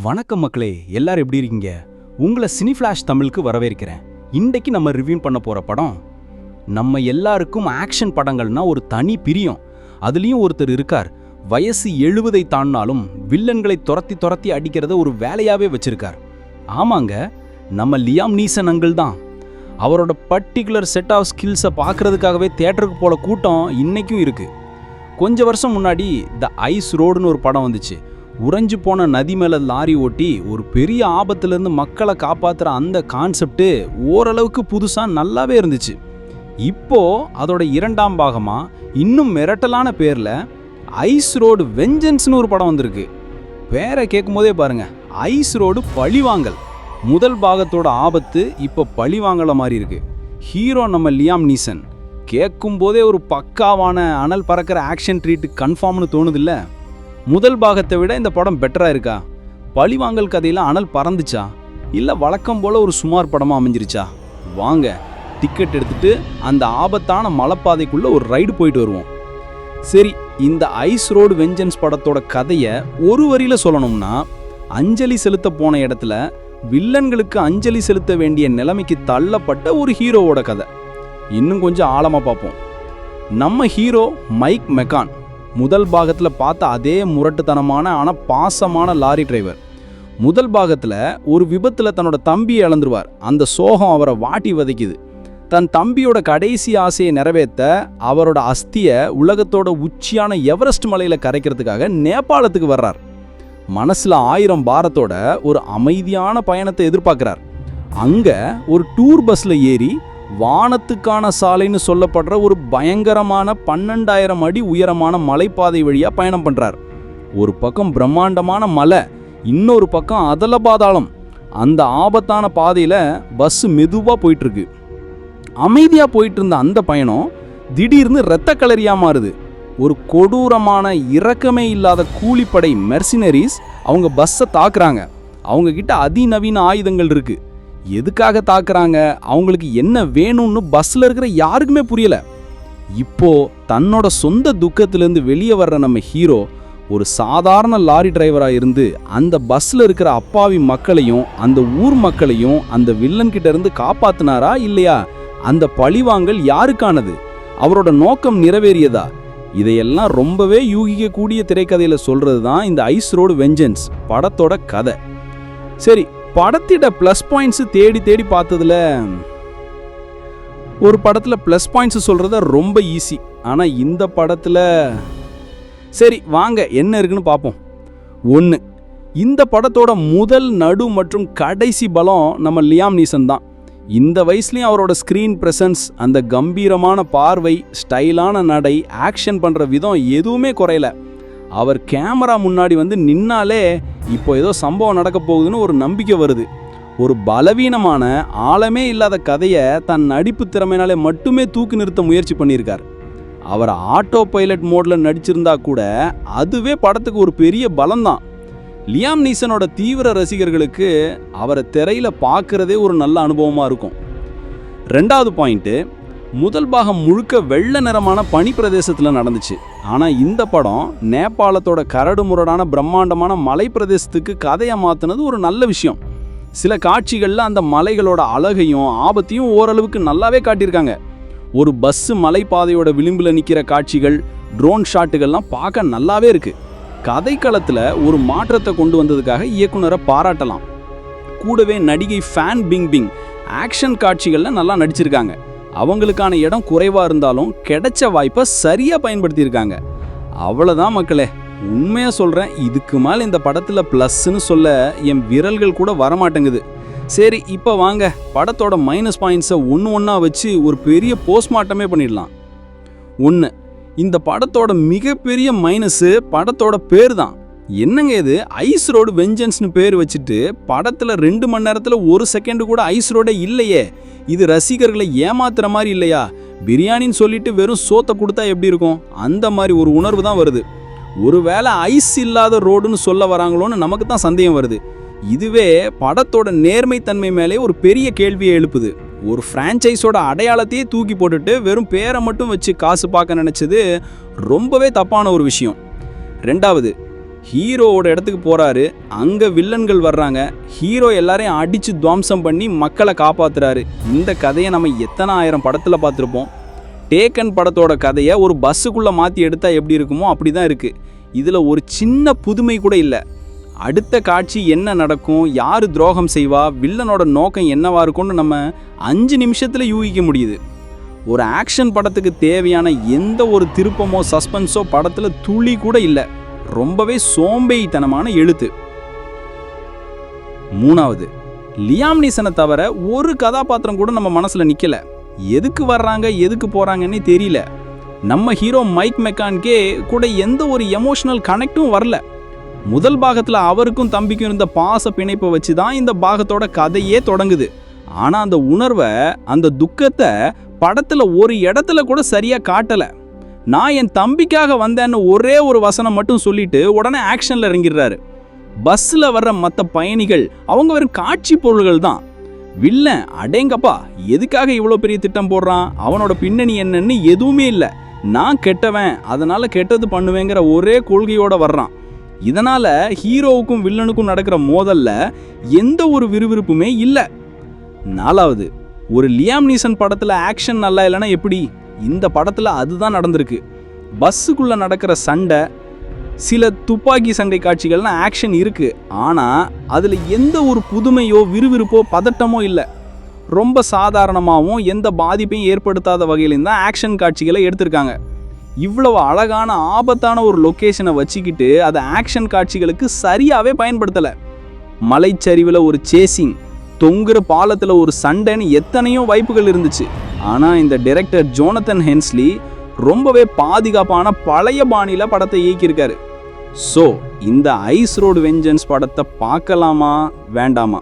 வணக்கம் மக்களே எல்லாரும் எப்படி இருக்கீங்க? உங்களை சினி ஃபிளாஷ் தமிழுக்கு வரவேற்கிறேன். இன்றைக்கு நம்ம ரிவ்யூ பண்ண போகிற படம் நம்ம எல்லாருக்கும் ஆக்ஷன் படங்கள்னா ஒரு தனி பிரியம். அதுலேயும் ஒருத்தர் இருக்கார். வயசு எழுபதை தாண்டினாலும் வில்லன்களை துரத்தி துரத்தி அடிக்கிறத ஒரு வேலையாகவே வச்சுருக்கார். ஆமாங்க நம்ம லியாம் நீசன் அங்கிள் தான். அவரோட பர்டிகுலர் செட் ஆஃப் ஸ்கில்ஸை பார்க்கறதுக்காகவே தேட்டருக்கு போல கூட்டம் இன்றைக்கும் இருக்கு. கொஞ்ச வருஷம் முன்னாடி த ஐஸ் ரோடுன்னு ஒரு படம் வந்துச்சு. உறைஞ்சு போன நதி மேலே லாரி ஓட்டி ஒரு பெரிய ஆபத்துலேருந்து மக்களை காப்பாற்றுற அந்த கான்செப்டு ஓரளவுக்கு புதுசாக நல்லாவே இருந்துச்சு. இப்போது அதோட இரண்டாம் பாகமாக இன்னும் மிரட்டலான பேரில் ஐஸ் ரோடு வெஞ்சன்ஸ்னு ஒரு படம் வந்திருக்கு. பேரை கேட்கும் போதே ஐஸ் ரோடு பழிவாங்கல் முதல் பாகத்தோட ஆபத்து இப்போ பழிவாங்கல மாதிரி இருக்குது ஹீரோ நம்ம லியாம் நீசன். கேட்கும் போதே ஒரு பக்காவான அனல் பறக்கிற ஆக்ஷன் ட்ரீட் கன்ஃபார்ம்னு தோணுதில்ல? முதல் பாகத்தை விட இந்த படம் பெட்டராக இருக்கா? பழிவாங்கல் கதையில் அனல் பறந்துச்சா? இல்லை வழக்கம் போல் ஒரு சுமார் படமாக அமைஞ்சிருச்சா? வாங்க டிக்கெட் எடுத்துட்டு அந்த ஆபத்தான மலைப்பாதைக்குள்ளே ஒரு ரைடு போயிட்டு வருவோம். சரி இந்த ஐஸ் ரோடு வெஞ்சன்ஸ் படத்தோட கதையை ஒரு வரியில சொல்லணும்னா அஞ்சலி செலுத்த போன இடத்துல வில்லன்களுக்கு அஞ்சலி செலுத்த வேண்டிய நிலைமைக்கு தள்ளப்பட்ட ஒரு ஹீரோவோட கதை. இன்னும் கொஞ்சம் ஆழமாக பார்ப்போம். நம்ம ஹீரோ மைக் மெக்கான். முதல் பாகத்தில் பார்த்த அதே முரட்டுத்தனமான ஆனால் பாசமான லாரி டிரைவர். முதல் பாகத்தில் ஒரு விபத்தில் தன்னோட தம்பியை இழந்துருவார். அந்த சோகம் அவரை வாட்டி வதைக்குது. தன் தம்பியோட கடைசி ஆசையை நிறைவேற்ற அவரோட அஸ்தியை உலகத்தோட உச்சியான எவரெஸ்ட் மலையில் கரைக்கிறதுக்காக நேபாளத்துக்கு வர்றார். மனசில் ஆயிரம் பாரத்தோட ஒரு அமைதியான பயணத்தை எதிர்பார்க்குறார். அங்கே ஒரு டூர் பஸ்ஸில் ஏறி வானத்துக்கான சாலைன்னு சொல்லப்படுற ஒரு பயங்கரமான பன்னெண்டாயிரம் அடி உயரமான மலைப்பாதை வழியாக பயணம் பண்ணுறார் ஒரு பக்கம் பிரம்மாண்டமான மலை இன்னொரு பக்கம் அதல பாதாளம். அந்த ஆபத்தான பாதையில் பஸ் மெதுவாக போயிட்டுருக்கு. அமைதியாக போயிட்டு இருந்த அந்த பயணம் திடீர்னு இரத்த கலரியாக மாறுது. ஒரு கொடூரமான இறக்கமே இல்லாத கூலிப்படை மெர்சினரிஸ் அவங்க பஸ்ஸை தாக்குறாங்க. அவங்கக்கிட்ட அதிநவீன ஆயுதங்கள் இருக்குது எதுக்காக தாக்குறாங்க? அவங்களுக்கு என்ன வேணும்னு பஸ்ஸில் இருக்கிற யாருக்குமே புரியல. இப்போ தன்னோட சொந்த துக்கத்திலேருந்து வெளியே வர்ற நம்ம ஹீரோ ஒரு சாதாரண லாரி டிரைவராக இருந்து அந்த பஸ்ஸில் இருக்கிற அப்பாவி மக்களையும் அந்த ஊர் மக்களையும் அந்த வில்லன்கிட்ட இருந்து காப்பாத்தினாரா இல்லையா? அந்த பழிவாங்கல் யாருக்கானது? அவரோட நோக்கம் நிறைவேறியதா? இதையெல்லாம் ரொம்பவே யூகிக்கக்கூடிய திரைக்கதையில் சொல்கிறது தான் இந்த ஐஸ் ரோடு வெஞ்சன்ஸ் படத்தோட கதை. சரி படத்திட ப்ளஸ் பாயிண்ட்ஸு தேடி தேடி பார்த்ததுல ஒரு படத்தில் ப்ளஸ் பாயிண்ட்ஸ் சொல்கிறத ரொம்ப ஈஸி ஆனால் இந்த படத்தில் சரி வாங்க என்ன இருக்குன்னு பார்ப்போம் ஒன்று இந்த படத்தோட முதல் நடு மற்றும் கடைசி பலம் நம்ம லியாம் நீசன் தான். இந்த வயசுலேயும் அவரோட ஸ்க்ரீன் ப்ரெசன்ஸ் அந்த கம்பீரமான பார்வை ஸ்டைலான நடை ஆக்ஷன் பண்ணுற விதம் எதுவுமே குறையல. அவர் கேமரா முன்னாடி வந்து நின்னாலே இப்போ ஏதோ சம்பவம் நடக்க போகுதுன்னு ஒரு நம்பிக்கை வருது. ஒரு பலவீனமான ஆழமே இல்லாத கதையை தன் நடிப்பு திறமையினாலே மட்டுமே தூக்கி நிறுத்த முயற்சி பண்ணியிருக்கார். அவர் ஆட்டோ பைலட் மோடில் நடிச்சிருந்தா கூட அதுவே படத்துக்கு ஒரு பெரிய பலம்தான். லியாம் நீசனோட தீவிர ரசிகர்களுக்கு அவரை திரையில் பார்க்குறதே ஒரு நல்ல அனுபவமாக இருக்கும். ரெண்டாவது பாயிண்ட்டு முதல் பாகம் முழுக்க வெள்ளை நிறமான பனி பிரதேசத்தில் நடந்துச்சு. ஆனால் இந்த படம் நேபாளத்தோட கரடு முரடான பிரம்மாண்டமான மலை பிரதேசத்துக்கு கதையை மாற்றினது ஒரு நல்ல விஷயம். சில காட்சிகளில் அந்த மலைகளோட அழகையும் ஆபத்தையும் ஓரளவுக்கு நல்லாவே காட்டியிருக்காங்க. ஒரு பஸ்ஸு மலைப்பாதையோட விளிம்பில் நிற்கிற காட்சிகள் ட்ரோன் ஷாட்டுகள்லாம் பார்க்க நல்லாவே இருக்குது கதைக்களத்தில் ஒரு மாற்றத்தை கொண்டு வந்ததுக்காக இயக்குனரை பாராட்டலாம். கூடவே நடிகை ஃபேன் பிங் பிங் ஆக்ஷன் காட்சிகளில் நல்லா நடிச்சிருக்காங்க. அவங்களுக்கான இடம் குறைவாக இருந்தாலும் கிடைச்ச வாய்ப்பை சரியாக பயன்படுத்தியிருக்காங்க. அவ்வளோதான் மக்களே. உண்மையாக சொல்கிறேன் இதுக்கு மேலே இந்த படத்தில் ப்ளஸ்ன்னு சொல்ல என் விரல்கள் கூட வரமாட்டேங்குது. சரி இப்போ வாங்க. படத்தோட மைனஸ் பாயிண்ட்ஸை ஒன்று ஒன்றா வச்சு ஒரு பெரிய போஸ்ட்மார்ட்டமே பண்ணிடலாம். ஒன்று இந்த படத்தோட மிகப்பெரிய மைனஸு படத்தோட பேர் தான் என்னங்க இது? ஐஸ் ரோடு வெஞ்சன்ஸ்னு பேர் வச்சுட்டு படத்தில் ரெண்டு மணி நேரத்தில் ஒரு செகண்டு கூட ஐஸ் ரோடே இல்லையே. இது ரசிகர்களை ஏமாத்துற மாதிரி இல்லையா? பிரியாணின்னு சொல்லிட்டு வெறும் சோத்தை கொடுத்தா எப்படி இருக்கும்? அந்த மாதிரி ஒரு உணர்வு தான் வருது. ஒருவேளை ஐஸ் இல்லாத ரோடுன்னு சொல்ல வராங்களோன்னு நமக்கு தான் சந்தேகம் வருது. இதுவே படத்தோட நேர்மைத்தன்மை மேலே ஒரு பெரிய கேள்வியை எழுப்புது. ஒரு ஃப்ரான்ச்சைஸோட அடையாளத்தையே தூக்கி போட்டுட்டு வெறும் பேரை மட்டும் வச்சு காசு பார்க்க நினச்சது ரொம்பவே தப்பான ஒரு விஷயம். ரெண்டாவது ஹீரோவோட இடத்துக்கு போகிறாரு அங்கே வில்லன்கள் வர்றாங்க. ஹீரோ எல்லாரையும் அடித்து துவம்சம் பண்ணி மக்களை காப்பாற்றுறாரு இந்த கதையை நம்ம எத்தனை ஆயிரம் படத்தில் பார்த்துருப்போம். டேக்கன் படத்தோட கதையை ஒரு பஸ்ஸுக்குள்ளே மாற்றி எடுத்தால் எப்படி இருக்குமோ அப்படி தான் இருக்குது இதில் ஒரு சின்ன புதுமை கூட இல்லை. அடுத்த காட்சி என்ன நடக்கும் யார் துரோகம் செய்வா வில்லனோட நோக்கம் என்னவா இருக்கும்னு நம்ம அஞ்சு நிமிஷத்தில் யூகிக்க முடியுது. ஒரு ஆக்ஷன் படத்துக்கு தேவையான எந்த ஒரு திருப்பமோ சஸ்பென்ஸோ படத்தில் துளி கூட இல்லை. ரொம்பவே சோம்பேறித்தனமான எழுத்து. மூணாவது லியாம் நீசனை தவிர ஒரு கதாபாத்திரம் கூட நம்ம மனசில் நிற்கலை எதுக்கு வர்றாங்க எதுக்கு போகிறாங்கன்னே தெரியல. நம்ம ஹீரோ மைக் மெக்கான்கே கூட எந்த ஒரு எமோஷனல் கனெக்டும் வரல. முதல் பாகத்தில் அவருக்கும் தம்பிக்கும் இருந்த பாச பிணைப்பை வச்சு தான் இந்த பாகத்தோட கதையே தொடங்குது. ஆனால் அந்த உணர்வை அந்த துக்கத்தை படத்தில் ஒரு இடத்துல கூட சரியாக காட்டலை. நான் என் தம்பிக்காக வந்தேன்னு ஒரே ஒரு வசனம் மட்டும் சொல்லிட்டு உடனே ஆக்ஷனில் இறங்கிடுறாரு. பஸ்ஸில் வர்ற மற்ற பயணிகள் அவங்க வெறும் காட்சி பொருள்கள் தான். வில்லன் அடேங்கப்பா எதுக்காக இவ்வளோ பெரிய திட்டம் போடுறான்? அவனோட பின்னணி என்னன்னு எதுவுமே இல்லை. நான் கெட்டவன் அதனால் கெட்டது பண்ணுவேங்கிற ஒரே கொள்கையோடு வர்றான். இதனால் ஹீரோவுக்கும் வில்லனுக்கும் நடக்கிற மோதலில் எந்த ஒரு விறுவிறுப்புமே இல்லை. நாலாவது ஒரு லியாம் நீசன் படத்தில் ஆக்ஷன் நல்லா இல்லைன்னா எப்படி? இந்த படத்தில் அதுதான் நடந்திருக்கு. பஸ்ஸுக்குள்ளே நடக்கிற சண்டை சில துப்பாக்கி சண்டை காட்சிகள்லாம் ஆக்ஷன் இருக்குது ஆனால் அதில் எந்த ஒரு புதுமையோ விறுவிறுப்போ பதட்டமோ இல்லை. ரொம்ப சாதாரணமாகவும் எந்த பாதிப்பையும் ஏற்படுத்தாத வகையிலும் தான் ஆக்ஷன் காட்சிகளை எடுத்திருக்காங்க. இவ்வளவு அழகான ஆபத்தான ஒரு லொக்கேஷனை வச்சுக்கிட்டு அதை ஆக்ஷன் காட்சிகளுக்கு சரியாகவே பயன்படுத்தலை. மலைச்சரிவில் ஒரு சேசிங் தொங்குற பாலத்தில் ஒரு சண்டைன்னு எத்தனையோ வாய்ப்புகள் இருந்துச்சு. ஆனால் இந்த டைரக்டர் ஜோனத்தன் ஹென்ஸ்லி ரொம்பவே பாதுகாப்பான பழைய பாணியில் படத்தை இயக்கியிருக்காரு. ஸோ இந்த ஐஸ் ரோடு வெஞ்சன்ஸ் படத்தை பார்க்கலாமா வேண்டாமா?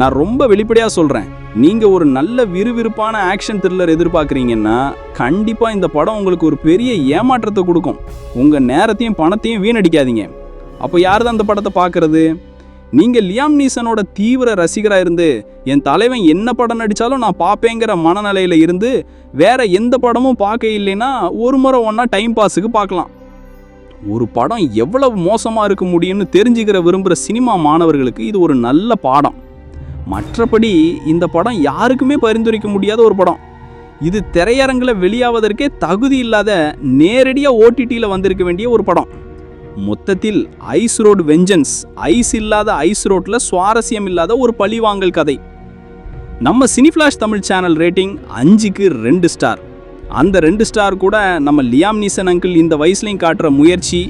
நான் ரொம்ப வெளிப்படையாக சொல்கிறேன் நீங்கள் ஒரு நல்ல விறுவிறுப்பான ஆக்ஷன் த்ரில்லர் எதிர்பார்க்குறீங்கன்னா கண்டிப்பாக இந்த படம் உங்களுக்கு ஒரு பெரிய ஏமாற்றத்தை கொடுக்கும். உங்கள் நேரத்தையும் பணத்தையும் வீணடிக்காதீங்க. அப்போ யார் தான் அந்த படத்தை பார்க்குறது? நீங்கள் லியாம் நீசனோட தீவிர ரசிகராக இருந்து என் தலைவன் என்ன படம் நடித்தாலும் நான் பார்ப்பேங்கிற மனநிலையில் இருந்து வேற எந்த படமும் பார்க்க இல்லைன்னா ஒரு முறை ஒன்றா டைம் பாஸுக்கு பார்க்கலாம். ஒரு படம் எவ்வளவு மோசமாக இருக்க முடியும்னு தெரிஞ்சுக்கிற விரும்புகிற சினிமா மாணவர்களுக்கு இது ஒரு நல்ல பாடம். மற்றபடி இந்த படம் யாருக்குமே பரிந்துரைக்க முடியாத ஒரு படம். இது திரையரங்கில் வெளியாவதற்கே தகுதி இல்லாத நேரடியாக ஓடிடியில் வந்திருக்க வேண்டிய ஒரு படம். மொத்தத்தில் ஐஸ் ரோடு வெஞ்சன்ஸ் ஐஸ் இல்லாத ஐஸ் ரோட்டில் சுவாரஸ்யம் இல்லாத ஒரு பழிவாங்கல் கதை. நம்ம சினிஃப்ளாஷ் தமிழ் சேனல் ரேட்டிங் அஞ்சுக்கு ரெண்டு ஸ்டார். அந்த ரெண்டு ஸ்டார் கூட நம்ம லியாம் நீசன் அங்கிள் இந்த வயசுலையும் காட்டுற முயற்சி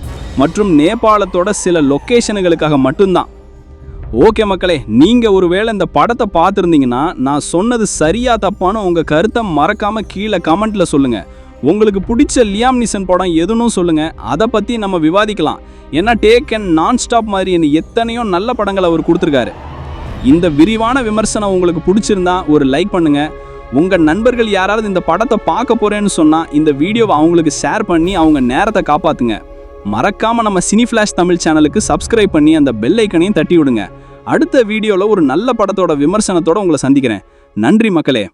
மற்றும் நேபாளத்தோட சில லொக்கேஷனுகளுக்காக மட்டும்தான். ஓகே மக்களே நீங்கள் ஒருவேளை இந்த படத்தை பார்த்துருந்தீங்கன்னா நான் சொன்னது சரியா தப்பான்னு உங்கள் கருத்தை மறக்காமல் கீழே கமெண்ட்டில் சொல்லுங்கள் உங்களுக்கு பிடிச்ச லியாம் நிசன் படம் எதுன்னு சொல்லுங்க. அதை பற்றி நம்ம விவாதிக்கலாம். ஏன்னா டேக் அண்ட் நான் ஸ்டாப் மாதிரி என்ன எத்தனையோ நல்ல படங்கள் அவர் கொடுத்துருக்காரு. இந்த விரிவான விமர்சனம் உங்களுக்கு பிடிச்சிருந்தா ஒரு லைக் பண்ணுங்க. உங்கள் நண்பர்கள் யாராவது இந்த படத்தை பார்க்க போறேன்னு சொன்னால் இந்த வீடியோவை அவங்களுக்கு ஷேர் பண்ணி அவங்க நேரத்தை காப்பாற்றுங்க மறக்காம நம்ம சினி ஃபிளாஷ் தமிழ் சேனலுக்கு சப்ஸ்கிரைப் பண்ணி அந்த பெல் ஐக்கனையும் தட்டி விடுங்க. அடுத்த வீடியோவில் ஒரு நல்ல படத்தோட விமர்சனத்தோடு உங்களை சந்திக்கிறேன். நன்றி மக்களே.